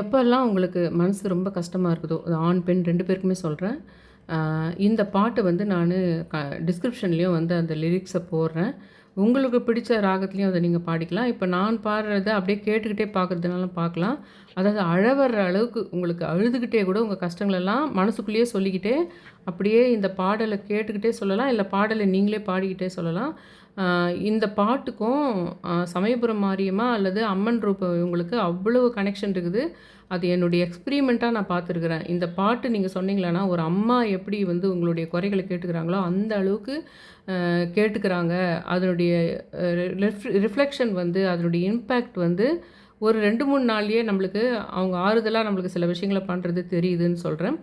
எப்போல்லாம் உங்களுக்கு மனசு ரொம்ப கஷ்டமாக இருக்குதோ, அது ஆண், பெண் ரெண்டு பேருக்குமே சொல்கிறேன் இந்த பாட்டு வந்து நான் க டிஸ்கிரிப்ஷன்லேயும் வந்து அந்த லிரிக்ஸை போடுறேன். உங்களுக்கு பிடிச்ச ராகத்துலேயும் அதை நீங்கள் பாடிக்கலாம். இப்போ நான் பாடுறத அப்படியே கேட்டுக்கிட்டே பார்க்குறதுனாலும் பார்க்கலாம். அதாவது அழவர்ற அளவுக்கு உங்களுக்கு அழுதுகிட்டே கூட உங்கள் கஷ்டங்களெல்லாம் மனசுக்குள்ளேயே சொல்லிக்கிட்டே, அப்படியே இந்த பாடலை கேட்டுக்கிட்டே சொல்லலாம். இல்லை பாடலை நீங்களே பாடிக்கிட்டே சொல்லலாம். இந்த பாட்டுக்கும் சமயபுரம் மாரியம்மா அல்லது அம்மன் ரூபம் இவங்களுக்கு அவ்வளவு கனெக்ஷன் இருக்குது. அது என்னுடைய எக்ஸ்பிரிமெண்ட்டாக நான் பார்த்துருக்குறேன் இந்த பாட்டு நீங்கள் சொன்னீங்களேன்னா ஒரு அம்மா எப்படி வந்து உங்களுடைய குறைகளை கேட்டுக்கிறாங்களோ, அந்த அளவுக்கு கேட்டுக்கிறாங்க. அதனுடைய ரிஃப் ரிஃப்ளெக்ஷன் வந்து அதனுடைய இம்பேக்ட் வந்து ஒரு ரெண்டு மூணு நாள்லேயே நம்மளுக்கு அவங்க ஆறுதலாக நம்மளுக்கு சில விஷயங்கள பண்ணுறது தெரியுதுன்னு சொல்கிறேன்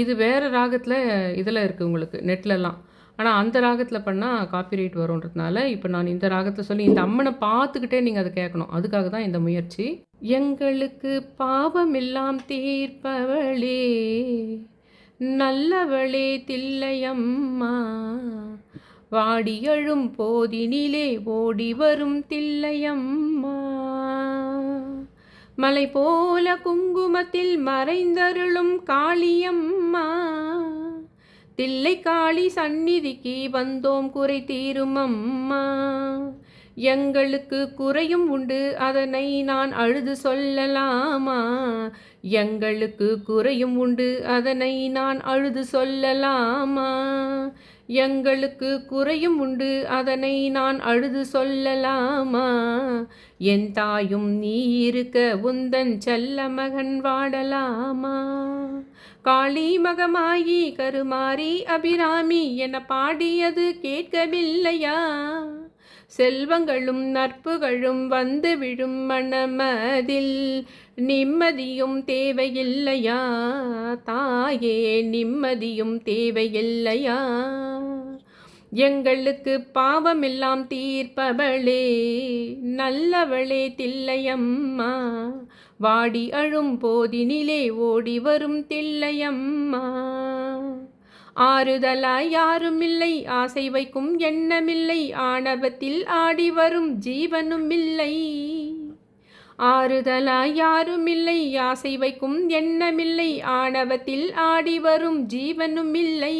இது வேறு ராகத்தில் இதில் இருக்குது உங்களுக்கு நெட்லலாம். ஆனால் அந்த ராகத்தில் பண்ணால் காப்பி ரைட் வருன்றதுனால, இப்போ நான் இந்த ராகத்தை சொல்லி இந்த அம்மனை பார்த்துக்கிட்டே நீங்கள் அதை கேட்கணும். அதுக்காக தான் இந்த முயற்சி. எங்களுக்கு பாவமெல்லாம் தீர்ப்பவளே! நல்லவளே தில்லையம்மா! வாடியழும் போதினிலே ஓடி வரும் தில்லையம்மா! மலை போல குங்குமத்தில் மறைந்தருளும் காளியம்மா! தில்லை காளி சந்நிதிக்கு வந்தோம் குறை தீரும் அம்மா! எங்களுக்கு குறையும் உண்டு அதனை நான் அழுது சொல்லலாமா? எங்களுக்கு குறையும் உண்டு அதனை நான் அழுது சொல்லலாமா? எங்களுக்கு குறையும் உண்டு அதனை நான் அழுது சொல்லலாமா? என் தாயும் நீ இருக்க உந்தன் செல்ல மகன் வாடலாமா? காளி மகமாயி கருமாரி அபிராமி என பாடியது கேட்கவில்லையா? செல்வங்களும் நட்புகளும் வந்து விழும் மனமதில் நிம்மதியும் தேவையில்லையா? தாயே நிம்மதியும் தேவையில்லையா? எங்களுக்கு பாவமெல்லாம் தீர்ப்பவளே! நல்லவளே தில்லையம்மா! வாடி அழும் போதினிலே ஓடி வரும் தில்லையம்மா! ஆறுதலாய் யாருமில்லை ஆசை வைக்கும் எண்ணமில்லை ஆணவத்தில் ஆடி வரும் ஜீவனுமில்லை. ஆறுதலாய் யாருமில்லை ஆசை வைக்கும் எண்ணமில்லை ஆணவத்தில் ஆடி வரும் ஜீவனுமில்லை.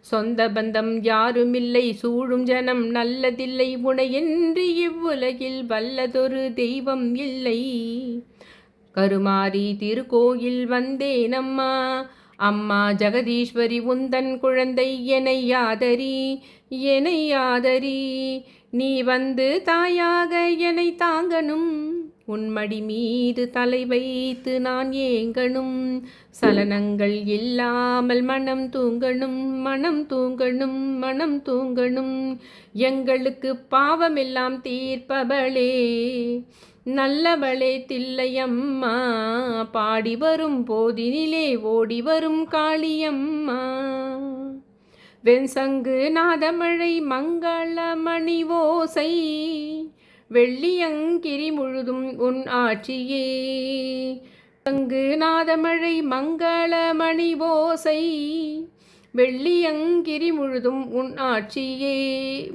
சொந்த பந்தம் யாருமில்லை சூழும் ஜனம் நல்லதில்லை உனையென்று இவ்வுலகில் வல்லதொரு தெய்வம் இல்லை. கருமாரி திருக்கோயில் வந்தேனம்மா! அம்மா ஜெகதீஸ்வரி உந்தன் குழந்தை எனை ஆதரி எனை யாதரி நீ வந்து தாயாக என்னை தாங்கணும். உன் மடி மீது தலை வைத்து நான் ஏங்கணும். சலனங்கள் இல்லாமல் மனம் தூங்கணும் மனம் தூங்கணும் மனம் தூங்கணும். எங்களுக்கு பாவமெல்லாம் தீர்ப்பவளே! நல்லவளே தில்லையம்மா! பாடி வரும் போதினிலே ஓடி வரும் காளியம்மா! வெண்சங்கு நாதமழை மங்களமணி ஓசை வெள்ளியங்கிரி முழுதும் உன் ஆட்சியே. சங்கு நாதமழை மங்களமணி ஓசை வெள்ளியங்கிரி முழுதும் உன் ஆட்சியே.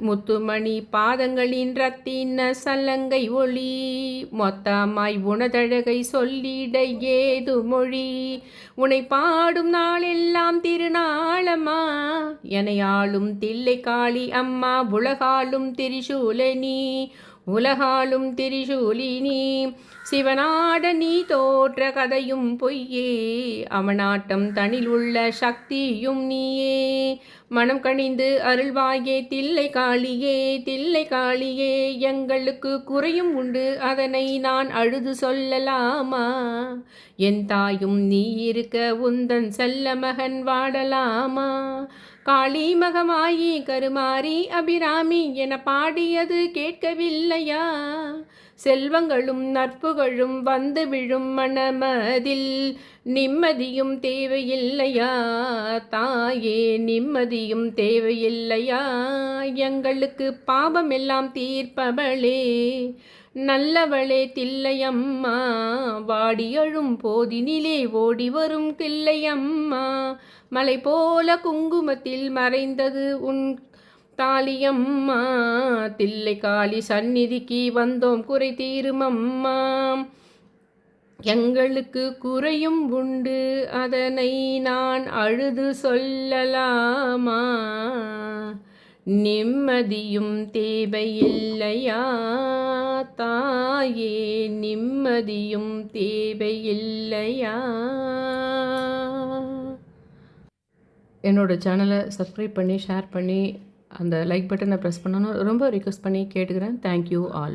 முத்துமணி பாதங்களின் ரத்தின சலங்கை ஒளி மொத்தமாய் உனதழகை சொல்லிட ஏது மொழி? உனை பாடும் நாளெல்லாம் திருநாளம்மா! எனை ஆளும் தில்லை காளி அம்மா உலகாலும் திரிசூலனி உலகாலும் திரிசூலினி. சிவனாட நீ தோற்ற கதையும் பொய்யே அவனாட்டம் தனில் உள்ள சக்தியும் நீயே. மனம் கணிந்து அருள்வாயே தில்லை காளியே தில்லை காளியே! எங்களுக்கு குறையும் உண்டு அதனை நான் அழுது சொல்லலாமா? என் தாயும் நீ இருக்க உந்தன் செல்ல மகன் வாடலாமா? காளிமகமாயி கருமாரி அபிராமி என பாடியது கேட்கவில்லையா? செல்வங்களும் நற்புகழும் வந்து விழும் மனமதில் நிம்மதியும் தேவையில்லையா? தாயே நிம்மதியும் தேவையில்லையா? எங்களுக்கு பாவமெல்லாம் தீர்ப்பவளே! நல்லவளே தில்லையம்மா! வாடி அழும் போதினிலே ஓடி வரும் தில்லையம்மா! மலை போல குங்குமத்தில் மறைந்தது உன் தாலியம்மா! தில்லை காளி சந்நிதிக்கு வந்தோம் குறை தீரும் அம்மா! எங்களுக்கு குறையும் உண்டு அதனை நான் அழுது சொல்லலாமா நிம்மதியும் தேவையில்லையா தாயே நிம்மதியும் தேவையில்லையா? என்னோட சேனலை சப்ஸ்கிரைப் பண்ணி ஷேர் பண்ணி அந்த லைக் பட்டனை ப்ரெஸ் பண்ணணும் ரொம்ப ரிக்வெஸ்ட் பண்ணி கேட்டுக்கிறேன். Thank you all